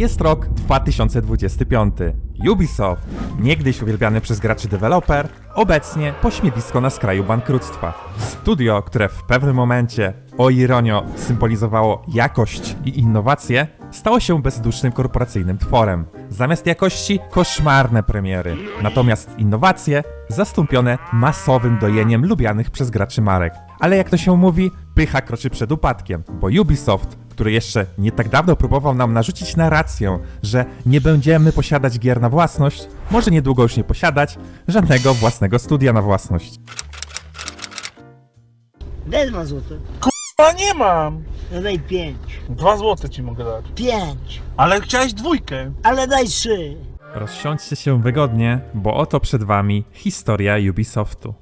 Jest rok 2025. Ubisoft, niegdyś uwielbiany przez graczy deweloper, obecnie pośmiewisko na skraju bankructwa. Studio, które w pewnym momencie, o ironio, symbolizowało jakość i innowacje, stało się bezdusznym korporacyjnym tworem. Zamiast jakości koszmarne premiery, natomiast innowacje zastąpione masowym dojeniem lubianych przez graczy marek. Ale jak to się mówi, pycha kroczy przed upadkiem, bo Ubisoft, który jeszcze nie tak dawno próbował nam narzucić narrację, że nie będziemy posiadać gier na własność, może niedługo już nie posiadać żadnego własnego studia na własność. Daj dwa złote. A nie mam! No daj pięć. Dwa złote ci mogę dać. Pięć. Ale chciałeś dwójkę. Ale daj trzy. Rozsiądźcie się wygodnie, bo oto przed wami historia Ubisoftu.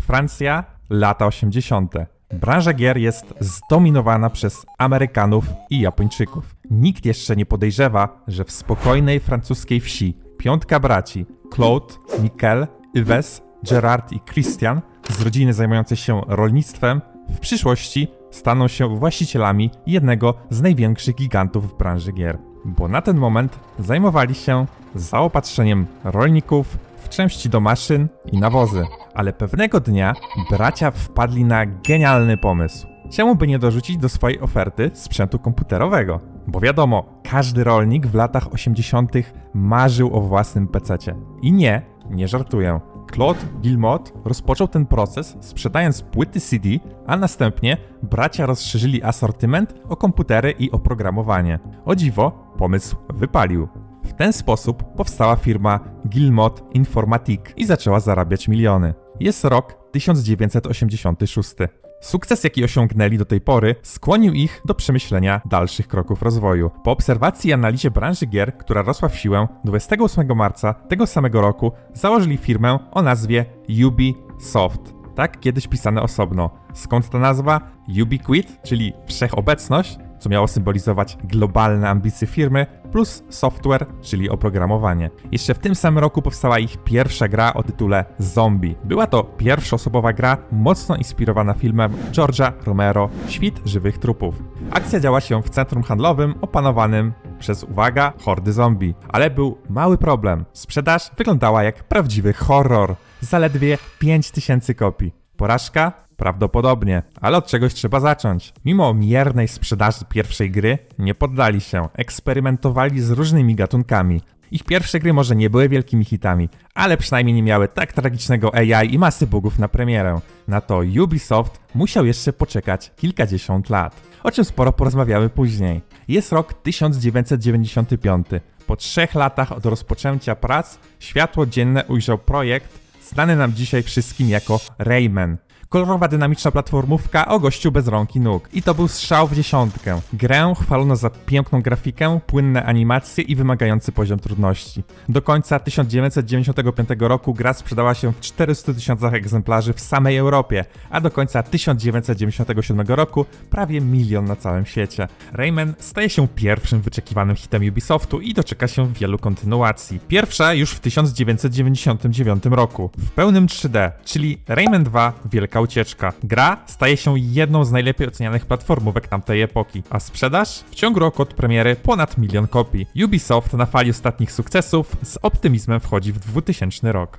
Francja, lata 80. Branża gier jest zdominowana przez Amerykanów i Japończyków. Nikt jeszcze nie podejrzewa, że w spokojnej francuskiej wsi piątka braci Claude, Mikel, Yves, Gerard i Christian z rodziny zajmującej się rolnictwem w przyszłości staną się właścicielami jednego z największych gigantów w branży gier. Bo na ten moment zajmowali się zaopatrzeniem rolników w części do maszyn i nawozy. Ale pewnego dnia bracia wpadli na genialny pomysł. Czemu by nie dorzucić do swojej oferty sprzętu komputerowego? Bo wiadomo, każdy rolnik w latach 80. marzył o własnym PC. I nie, nie żartuję. Claude Guillemot rozpoczął ten proces sprzedając płyty CD, a następnie bracia rozszerzyli asortyment o komputery i oprogramowanie. O dziwo, pomysł wypalił. W ten sposób powstała firma Guillemot Informatique i zaczęła zarabiać miliony. Jest rok 1986. Sukces, jaki osiągnęli do tej pory, skłonił ich do przemyślenia dalszych kroków rozwoju. Po obserwacji i analizie branży gier, która rosła w siłę, 28 marca tego samego roku założyli firmę o nazwie Ubisoft. Tak kiedyś pisane osobno. Skąd ta nazwa? Ubiquit, czyli wszechobecność, co miało symbolizować globalne ambicje firmy, plus software, czyli oprogramowanie. Jeszcze w tym samym roku powstała ich pierwsza gra o tytule Zombie. Była to pierwszoosobowa gra mocno inspirowana filmem George'a Romero Świt żywych trupów. Akcja działa się w centrum handlowym opanowanym przez, uwaga, hordy zombie. Ale był mały problem. Sprzedaż wyglądała jak prawdziwy horror. Zaledwie 5000 kopii. Porażka? Prawdopodobnie, ale od czegoś trzeba zacząć. Mimo miernej sprzedaży pierwszej gry, nie poddali się, eksperymentowali z różnymi gatunkami. Ich pierwsze gry może nie były wielkimi hitami, ale przynajmniej nie miały tak tragicznego AI i masy bugów na premierę. Na to Ubisoft musiał jeszcze poczekać kilkadziesiąt lat, o czym sporo porozmawiamy później. Jest rok 1995. Po trzech latach od rozpoczęcia prac, światło dzienne ujrzał projekt znany nam dzisiaj wszystkim jako Rayman. Kolorowa, dynamiczna platformówka o gościu bez rąk i nóg. I to był strzał w dziesiątkę. Grę chwalono za piękną grafikę, płynne animacje i wymagający poziom trudności. Do końca 1995 roku gra sprzedała się w 400 tysiącach egzemplarzy w samej Europie, a do końca 1997 roku prawie milion na całym świecie. Rayman staje się pierwszym wyczekiwanym hitem Ubisoftu i doczeka się wielu kontynuacji. Pierwsza już w 1999 roku, w pełnym 3D, czyli Rayman 2 Wielka Ucieczka. Gra staje się jedną z najlepiej ocenianych platformówek tamtej epoki, a sprzedaż w ciągu roku od premiery ponad milion kopii. Ubisoft na fali ostatnich sukcesów z optymizmem wchodzi w 2000 rok.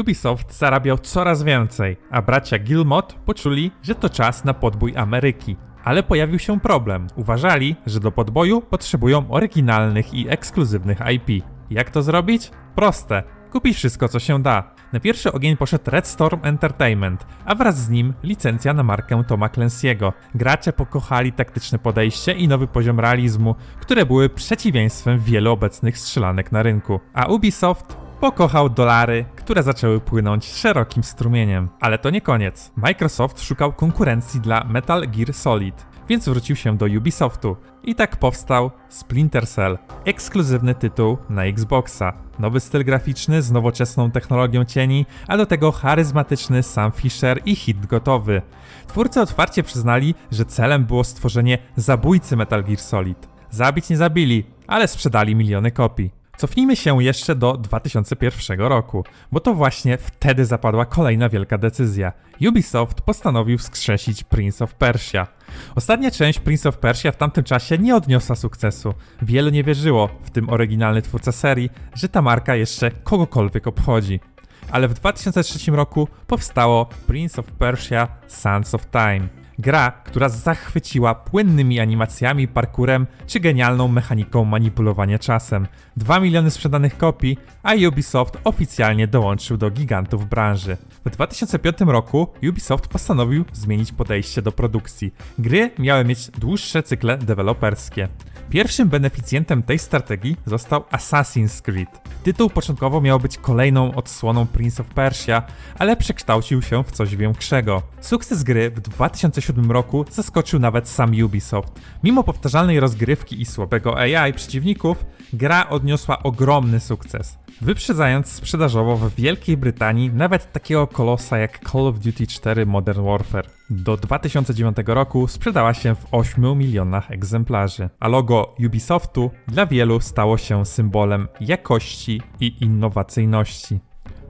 Ubisoft zarabiał coraz więcej, a bracia Gilmot poczuli, że to czas na podbój Ameryki. Ale pojawił się problem. Uważali, że do podboju potrzebują oryginalnych i ekskluzywnych IP. Jak to zrobić? Proste. Kupić wszystko, co się da. Na pierwszy ogień poszedł Red Storm Entertainment, a wraz z nim licencja na markę Toma Clancy'ego. Gracze pokochali taktyczne podejście i nowy poziom realizmu, które były przeciwieństwem wielu obecnych strzelanek na rynku. A Ubisoft pokochał dolary, które zaczęły płynąć szerokim strumieniem. Ale to nie koniec. Microsoft szukał konkurencji dla Metal Gear Solid, więc wrócił się do Ubisoftu. I tak powstał Splinter Cell, ekskluzywny tytuł na Xboxa. Nowy styl graficzny z nowoczesną technologią cieni, a do tego charyzmatyczny Sam Fisher i hit gotowy. Twórcy otwarcie przyznali, że celem było stworzenie zabójcy Metal Gear Solid. Zabić nie zabili, ale sprzedali miliony kopii. Cofnijmy się jeszcze do 2001 roku, bo to właśnie wtedy zapadła kolejna wielka decyzja. Ubisoft postanowił wskrzesić Prince of Persia. Ostatnia część Prince of Persia w tamtym czasie nie odniosła sukcesu. Wielu nie wierzyło, w tym oryginalny twórca serii, że ta marka jeszcze kogokolwiek obchodzi. Ale w 2003 roku powstało Prince of Persia Sands of Time. Gra, która zachwyciła płynnymi animacjami, parkurem czy genialną mechaniką manipulowania czasem. 2 miliony sprzedanych kopii, a Ubisoft oficjalnie dołączył do gigantów branży. W 2005 roku Ubisoft postanowił zmienić podejście do produkcji. Gry miały mieć dłuższe cykle deweloperskie. Pierwszym beneficjentem tej strategii został Assassin's Creed. Tytuł początkowo miał być kolejną odsłoną Prince of Persia, ale przekształcił się w coś większego. Sukces gry w 2007 roku zaskoczył nawet sam Ubisoft. Mimo powtarzalnej rozgrywki i słabego AI przeciwników, gra odniosła ogromny sukces. Wyprzedzając sprzedażowo w Wielkiej Brytanii nawet takiego kolosa jak Call of Duty 4 Modern Warfare. Do 2009 roku sprzedała się w 8 milionach egzemplarzy, a logo Ubisoftu dla wielu stało się symbolem jakości i innowacyjności.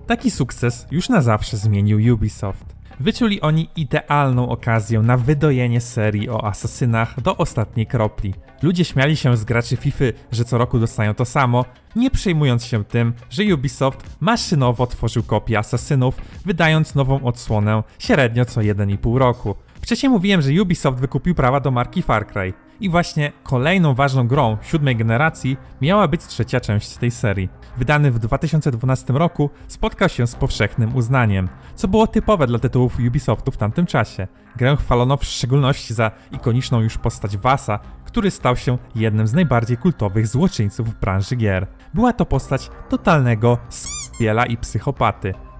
Taki sukces już na zawsze zmienił Ubisoft. Wyczuli oni idealną okazję na wydojenie serii o asasynach do ostatniej kropli. Ludzie śmiali się z graczy FIFA, że co roku dostają to samo, nie przejmując się tym, że Ubisoft maszynowo tworzył kopie asasynów, wydając nową odsłonę średnio co 1,5 roku. Wcześniej mówiłem, że Ubisoft wykupił prawa do marki Far Cry. I właśnie kolejną ważną grą siódmej generacji miała być trzecia część tej serii. Wydany w 2012 roku spotkał się z powszechnym uznaniem, co było typowe dla tytułów Ubisoftu w tamtym czasie. Grę chwalono w szczególności za ikoniczną już postać Vasa, który stał się jednym z najbardziej kultowych złoczyńców w branży gier. Była to postać totalnego spiela i psychopaty.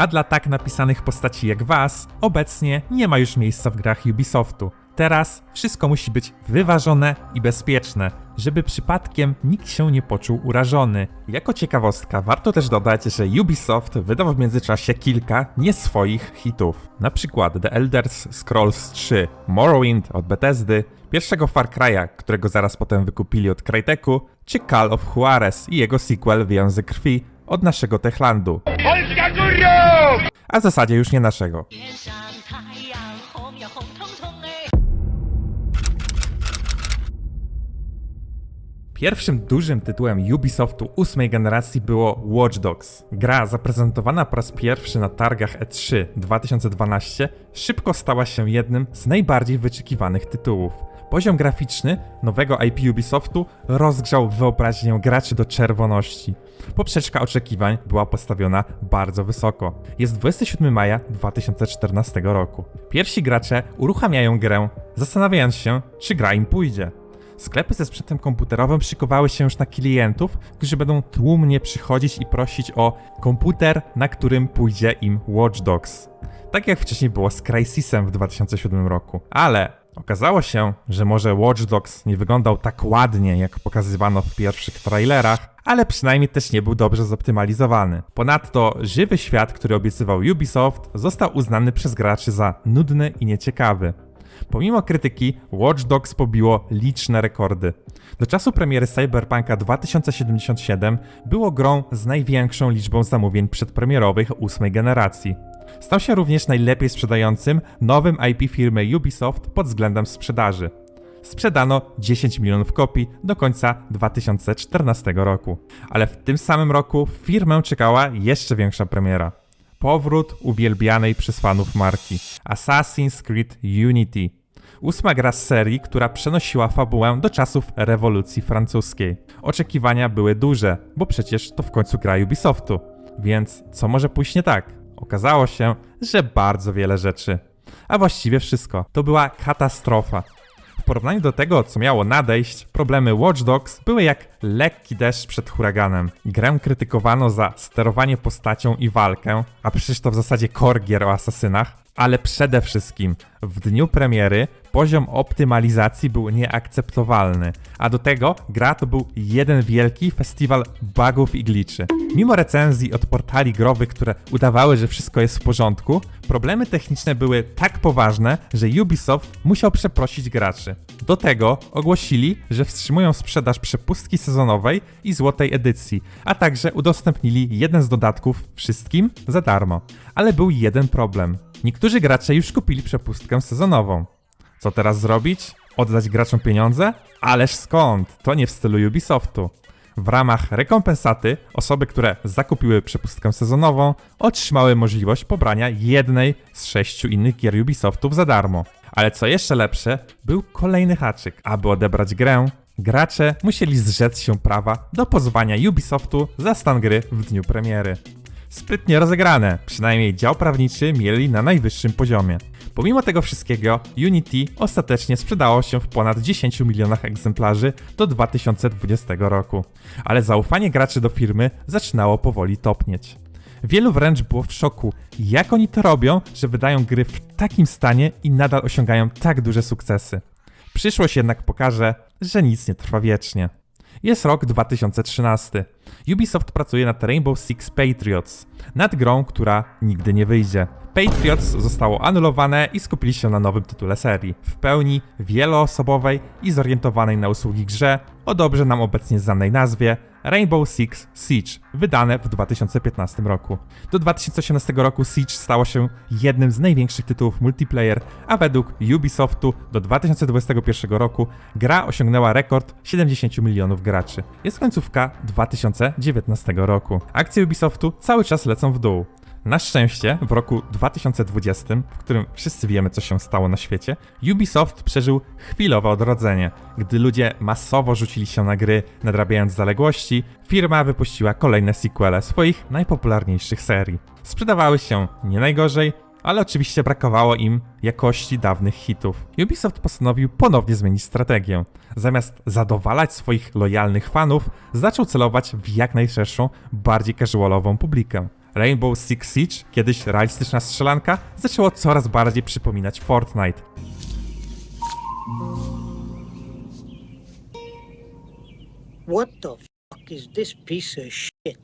A dla tak napisanych postaci jak was, obecnie nie ma już miejsca w grach Ubisoftu. Teraz wszystko musi być wyważone i bezpieczne, żeby przypadkiem nikt się nie poczuł urażony. Jako ciekawostka, warto też dodać, że Ubisoft wydał w międzyczasie kilka nie swoich hitów. Na przykład The Elder Scrolls 3 Morrowind od Bethesdy, pierwszego Far Cry'a, którego zaraz potem wykupili od Cryteku, czy Call of Juarez i jego sequel Więzy Krwi od naszego Techlandu. A w zasadzie już nie naszego. Pierwszym dużym tytułem Ubisoftu ósmej generacji było Watch Dogs. Gra zaprezentowana po raz pierwszy na targach E3 2012 szybko stała się jednym z najbardziej wyczekiwanych tytułów. Poziom graficzny nowego IP Ubisoftu rozgrzał wyobraźnię graczy do czerwoności. Poprzeczka oczekiwań była postawiona bardzo wysoko. Jest 27 maja 2014 roku. Pierwsi gracze uruchamiają grę, zastanawiając się, czy gra im pójdzie. Sklepy ze sprzętem komputerowym szykowały się już na klientów, którzy będą tłumnie przychodzić i prosić o komputer, na którym pójdzie im Watch Dogs. Tak jak wcześniej było z Crysisem w 2007 roku. Ale okazało się, że może Watch Dogs nie wyglądał tak ładnie, jak pokazywano w pierwszych trailerach, ale przynajmniej też nie był dobrze zoptymalizowany. Ponadto żywy świat, który obiecywał Ubisoft, został uznany przez graczy za nudny i nieciekawy. Pomimo krytyki, Watch Dogs pobiło liczne rekordy. Do czasu premiery Cyberpunka 2077 było grą z największą liczbą zamówień przedpremierowych ósmej generacji. Stał się również najlepiej sprzedającym nowym IP firmy Ubisoft pod względem sprzedaży. Sprzedano 10 milionów kopii do końca 2014 roku. Ale w tym samym roku firmę czekała jeszcze większa premiera. Powrót uwielbianej przez fanów marki Assassin's Creed Unity. Ósma gra z serii, która przenosiła fabułę do czasów rewolucji francuskiej. Oczekiwania były duże, bo przecież to w końcu gra Ubisoftu. Więc co może pójść nie tak? Okazało się, że bardzo wiele rzeczy. A właściwie wszystko. To była katastrofa. W porównaniu do tego, co miało nadejść, problemy Watch Dogs były jak lekki deszcz przed huraganem. Grę krytykowano za sterowanie postacią i walkę, a przecież to w zasadzie core gier o asasynach, ale przede wszystkim w dniu premiery poziom optymalizacji był nieakceptowalny, a do tego gra to był jeden wielki festiwal bugów i glitchy. Mimo recenzji od portali growych, które udawały, że wszystko jest w porządku, problemy techniczne były tak poważne, że Ubisoft musiał przeprosić graczy. Do tego ogłosili, że wstrzymują sprzedaż przepustki sezonowej i złotej edycji, a także udostępnili jeden z dodatków wszystkim za darmo. Ale był jeden problem. Niektórzy gracze już kupili przepustkę sezonową. Co teraz zrobić? Oddać graczom pieniądze? Ależ skąd? To nie w stylu Ubisoftu. W ramach rekompensaty osoby, które zakupiły przepustkę sezonową, otrzymały możliwość pobrania jednej z sześciu innych gier Ubisoftów za darmo. Ale co jeszcze lepsze, był kolejny haczyk. Aby odebrać grę, gracze musieli zrzec się prawa do pozwania Ubisoftu za stan gry w dniu premiery. Sprytnie rozegrane, przynajmniej dział prawniczy mieli na najwyższym poziomie. Pomimo tego wszystkiego, Unity ostatecznie sprzedało się w ponad 10 milionach egzemplarzy do 2020 roku, ale zaufanie graczy do firmy zaczynało powoli topnieć. Wielu wręcz było w szoku, jak oni to robią, że wydają gry w takim stanie i nadal osiągają tak duże sukcesy. Przyszłość jednak pokaże, że nic nie trwa wiecznie. Jest rok 2013. Ubisoft pracuje nad Rainbow Six Patriots, nad grą, która nigdy nie wyjdzie. Patriots zostało anulowane i skupili się na nowym tytule serii, w pełni wieloosobowej i zorientowanej na usługi grze o dobrze nam obecnie znanej nazwie Rainbow Six Siege, wydane w 2015 roku. Do 2018 roku Siege stało się jednym z największych tytułów multiplayer, a według Ubisoftu do 2021 roku gra osiągnęła rekord 70 milionów graczy. Jest końcówka 2019 roku. Akcje Ubisoftu cały czas lecą w dół. Na szczęście w roku 2020, w którym wszyscy wiemy, co się stało na świecie, Ubisoft przeżył chwilowe odrodzenie. Gdy ludzie masowo rzucili się na gry, nadrabiając zaległości, firma wypuściła kolejne sequele swoich najpopularniejszych serii. Sprzedawały się nie najgorzej, ale oczywiście brakowało im jakości dawnych hitów. Ubisoft postanowił ponownie zmienić strategię. Zamiast zadowalać swoich lojalnych fanów, zaczął celować w jak najszerszą, bardziej casualową publikę. Rainbow Six Siege, kiedyś realistyczna strzelanka, zaczęło coraz bardziej przypominać Fortnite. What the fuck is this piece of shit?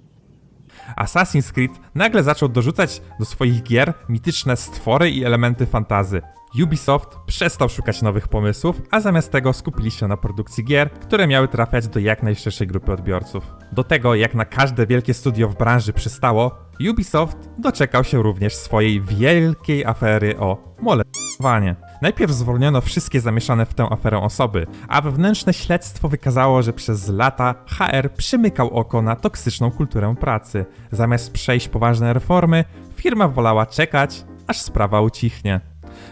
Assassin's Creed nagle zaczął dorzucać do swoich gier mityczne stwory i elementy fantazy. Ubisoft przestał szukać nowych pomysłów, a zamiast tego skupili się na produkcji gier, które miały trafiać do jak najszerszej grupy odbiorców. Do tego, jak na każde wielkie studio w branży przystało, Ubisoft doczekał się również swojej wielkiej afery o molestowanie. Najpierw zwolniono wszystkie zamieszane w tę aferę osoby, a wewnętrzne śledztwo wykazało, że przez lata HR przymykał oko na toksyczną kulturę pracy. Zamiast przejść poważne reformy, firma wolała czekać, aż sprawa ucichnie.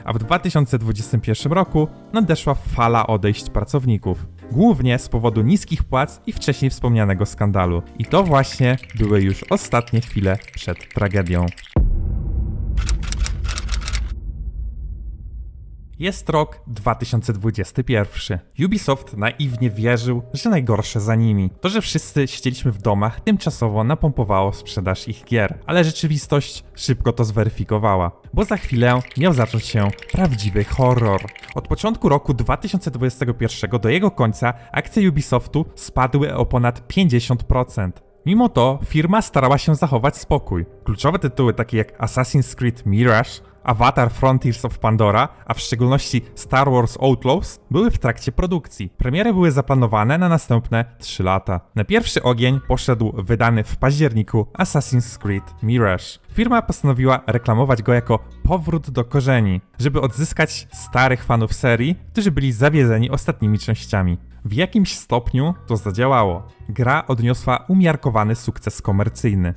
A w 2021 roku nadeszła fala odejść pracowników. Głównie z powodu niskich płac i wcześniej wspomnianego skandalu. I to właśnie były już ostatnie chwile przed tragedią. Jest rok 2021. Ubisoft naiwnie wierzył, że najgorsze za nimi. To, że wszyscy siedzieliśmy w domach, tymczasowo napompowało sprzedaż ich gier, ale rzeczywistość szybko to zweryfikowała, bo za chwilę miał zacząć się prawdziwy horror. Od początku roku 2021 do jego końca akcje Ubisoftu spadły o ponad 50%. Mimo to firma starała się zachować spokój. Kluczowe tytuły takie jak Assassin's Creed Mirage, Avatar Frontiers of Pandora, a w szczególności Star Wars Outlaws, były w trakcie produkcji. Premiery były zaplanowane na następne 3 lata. Na pierwszy ogień poszedł wydany w październiku Assassin's Creed Mirage. Firma postanowiła reklamować go jako powrót do korzeni, żeby odzyskać starych fanów serii, którzy byli zawiedzeni ostatnimi częściami. W jakimś stopniu to zadziałało. Gra odniosła umiarkowany sukces komercyjny,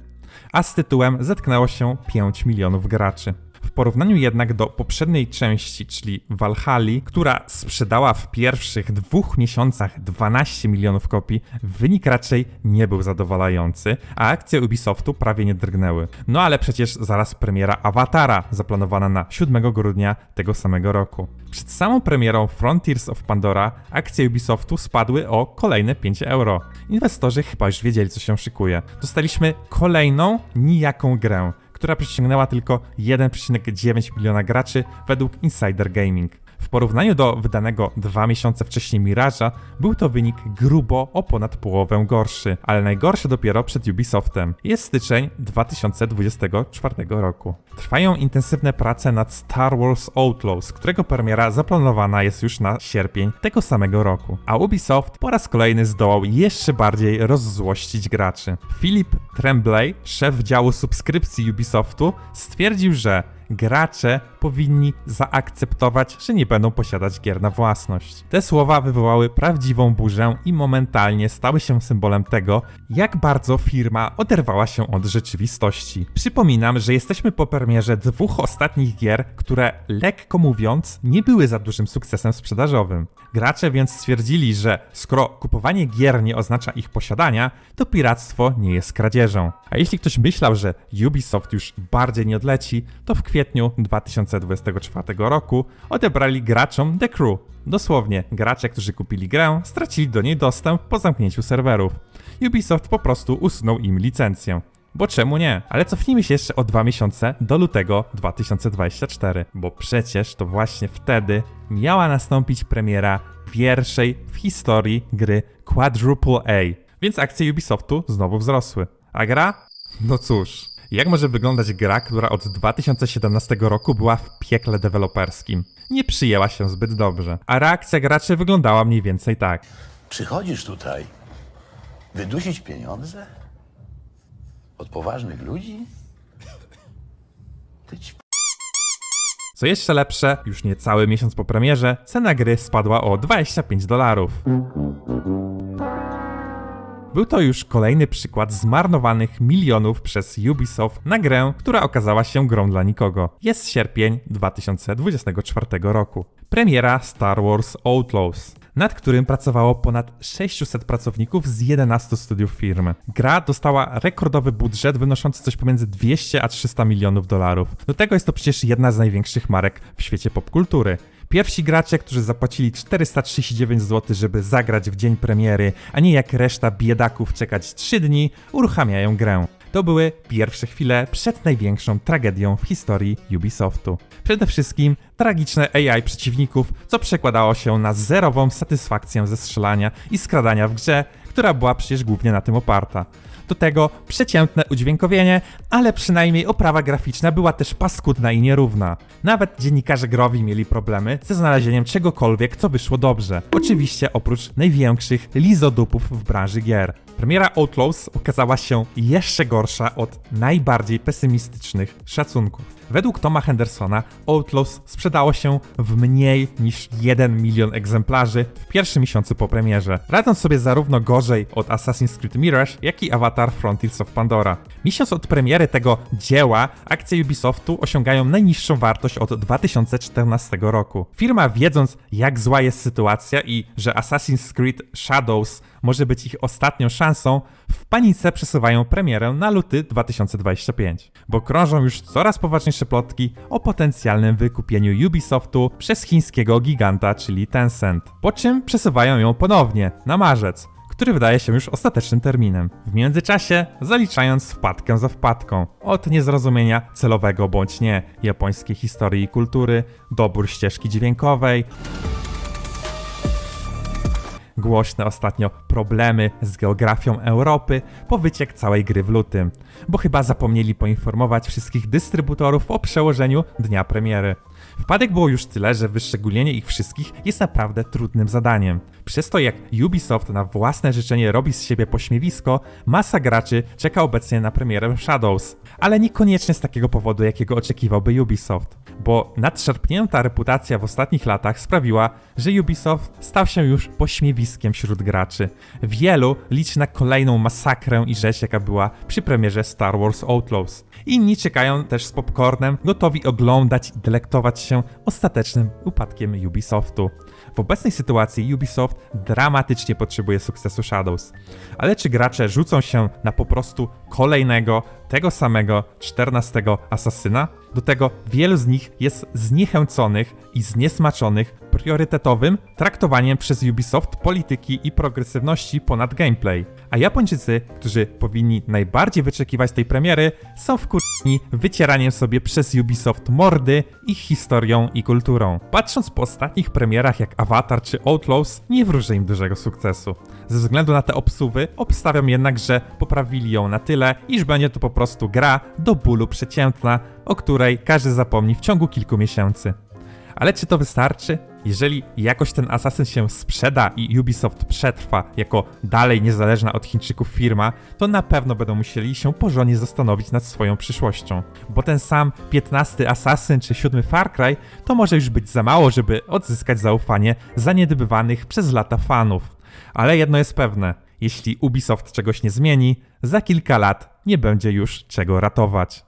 a z tytułem zetknęło się 5 milionów graczy. W porównaniu jednak do poprzedniej części, czyli Valhalla, która sprzedała w pierwszych dwóch miesiącach 12 milionów kopii, wynik raczej nie był zadowalający, a akcje Ubisoftu prawie nie drgnęły. No ale przecież zaraz premiera Awatara, zaplanowana na 7 grudnia tego samego roku. Przed samą premierą Frontiers of Pandora akcje Ubisoftu spadły o kolejne 5 euro. Inwestorzy chyba już wiedzieli, co się szykuje. Dostaliśmy kolejną nijaką grę, która przyciągnęła tylko 1,9 miliona graczy według Insider Gaming. W porównaniu do wydanego dwa miesiące wcześniej Mirage'a, był to wynik grubo o ponad połowę gorszy, ale najgorszy dopiero przed Ubisoftem. Jest styczeń 2024 roku. Trwają intensywne prace nad Star Wars Outlaws, którego premiera zaplanowana jest już na sierpień tego samego roku. A Ubisoft po raz kolejny zdołał jeszcze bardziej rozzłościć graczy. Philip Tremblay, szef działu subskrypcji Ubisoftu, stwierdził, że gracze powinni zaakceptować, że nie będą posiadać gier na własność. Te słowa wywołały prawdziwą burzę i momentalnie stały się symbolem tego, jak bardzo firma oderwała się od rzeczywistości. Przypominam, że jesteśmy po premierze dwóch ostatnich gier, które lekko mówiąc nie były za dużym sukcesem sprzedażowym. Gracze więc stwierdzili, że skoro kupowanie gier nie oznacza ich posiadania, to piractwo nie jest kradzieżą. A jeśli ktoś myślał, że Ubisoft już bardziej nie odleci, to w kwietniu 2024 roku odebrali graczom The Crew. Dosłownie, gracze, którzy kupili grę, stracili do niej dostęp po zamknięciu serwerów. Ubisoft po prostu usunął im licencję. Bo czemu nie? Ale cofnijmy się jeszcze o dwa miesiące do lutego 2024, bo przecież to właśnie wtedy miała nastąpić premiera pierwszej w historii gry Quadruple A, więc akcje Ubisoftu znowu wzrosły. A gra? No cóż, jak może wyglądać gra, która od 2017 roku była w piekle deweloperskim? Nie przyjęła się zbyt dobrze, a reakcja graczy wyglądała mniej więcej tak. Przychodzisz tutaj wydusić pieniądze od poważnych ludzi? Ty ci Co jeszcze lepsze, już niecały miesiąc po premierze, cena gry spadła o 25 dolarów. Był to już kolejny przykład zmarnowanych milionów przez Ubisoft na grę, która okazała się grą dla nikogo. Jest sierpień 2024 roku. Premiera Star Wars Outlaws, nad którym pracowało ponad 600 pracowników z 11 studiów firmy. Gra dostała rekordowy budżet wynoszący coś pomiędzy 200 a 300 milionów dolarów. Do tego jest to przecież jedna z największych marek w świecie popkultury. Pierwsi gracze, którzy zapłacili 439 zł, żeby zagrać w dzień premiery, a nie jak reszta biedaków czekać 3 dni, uruchamiają grę. To były pierwsze chwile przed największą tragedią w historii Ubisoftu. Przede wszystkim tragiczne AI przeciwników, co przekładało się na zerową satysfakcję ze strzelania i skradania w grze, która była przecież głównie na tym oparta. Do tego przeciętne udźwiękowienie, ale przynajmniej oprawa graficzna była też paskudna i nierówna. Nawet dziennikarze growi mieli problemy ze znalezieniem czegokolwiek, co wyszło dobrze. Oczywiście oprócz największych lizodupów w branży gier. Premiera Outlaws okazała się jeszcze gorsza od najbardziej pesymistycznych szacunków. Według Toma Hendersona Outlaws sprzedało się w mniej niż 1 milion egzemplarzy w pierwszym miesiącu po premierze, radząc sobie zarówno gorzej od Assassin's Creed Mirage, jak i Avatar Frontiers of Pandora. Miesiąc od premiery tego dzieła akcje Ubisoftu osiągają najniższą wartość od 2014 roku. Firma wiedząc jak zła jest sytuacja i że Assassin's Creed Shadows może być ich ostatnią szansą, w panice przesuwają premierę na luty 2025, bo krążą już coraz poważniejsze plotki o potencjalnym wykupieniu Ubisoftu przez chińskiego giganta, czyli Tencent. Po czym przesuwają ją ponownie na marzec, który wydaje się już ostatecznym terminem. W międzyczasie zaliczając wpadkę za wpadką, od niezrozumienia celowego bądź nie japońskiej historii i kultury, dobór ścieżki dźwiękowej, głośne ostatnio problemy z geografią Europy po wyciek całej gry w lutym, bo chyba zapomnieli poinformować wszystkich dystrybutorów o przełożeniu dnia premiery. Wpadek było już tyle, że wyszczególnienie ich wszystkich jest naprawdę trudnym zadaniem. Przez to jak Ubisoft na własne życzenie robi z siebie pośmiewisko, masa graczy czeka obecnie na premierę Shadows, ale niekoniecznie z takiego powodu, jakiego oczekiwałby Ubisoft, bo nadszarpnięta reputacja w ostatnich latach sprawiła, że Ubisoft stał się już pośmiewiskiem wśród graczy. Wielu liczy na kolejną masakrę i rzeź, jaka była przy premierze Star Wars Outlaws. Inni czekają też z popcornem, gotowi oglądać i delektować się ostatecznym upadkiem Ubisoftu. W obecnej sytuacji Ubisoft dramatycznie potrzebuje sukcesu Shadows. Ale czy gracze rzucą się na po prostu kolejnego, tego samego 14 asasyna? Do tego wielu z nich jest zniechęconych i zniesmaczonych priorytetowym traktowaniem przez Ubisoft polityki i progresywności ponad gameplay. A Japończycy, którzy powinni najbardziej wyczekiwać tej premiery, są wkurzni wycieraniem sobie przez Ubisoft mordy ich historią i kulturą. Patrząc po ostatnich premierach jak Avatar czy Outlaws, nie wróżę im dużego sukcesu. Ze względu na te obsuwy, obstawiam jednak, że poprawili ją na tyle, iż będzie to po prostu gra do bólu przeciętna, o której każdy zapomni w ciągu kilku miesięcy. Ale czy to wystarczy? Jeżeli jakoś ten Assassin się sprzeda i Ubisoft przetrwa jako dalej niezależna od Chińczyków firma, to na pewno będą musieli się porządnie zastanowić nad swoją przyszłością. Bo ten sam 15 Assassin czy 7 Far Cry to może już być za mało, żeby odzyskać zaufanie zaniedbywanych przez lata fanów. Ale jedno jest pewne, jeśli Ubisoft czegoś nie zmieni, za kilka lat nie będzie już czego ratować.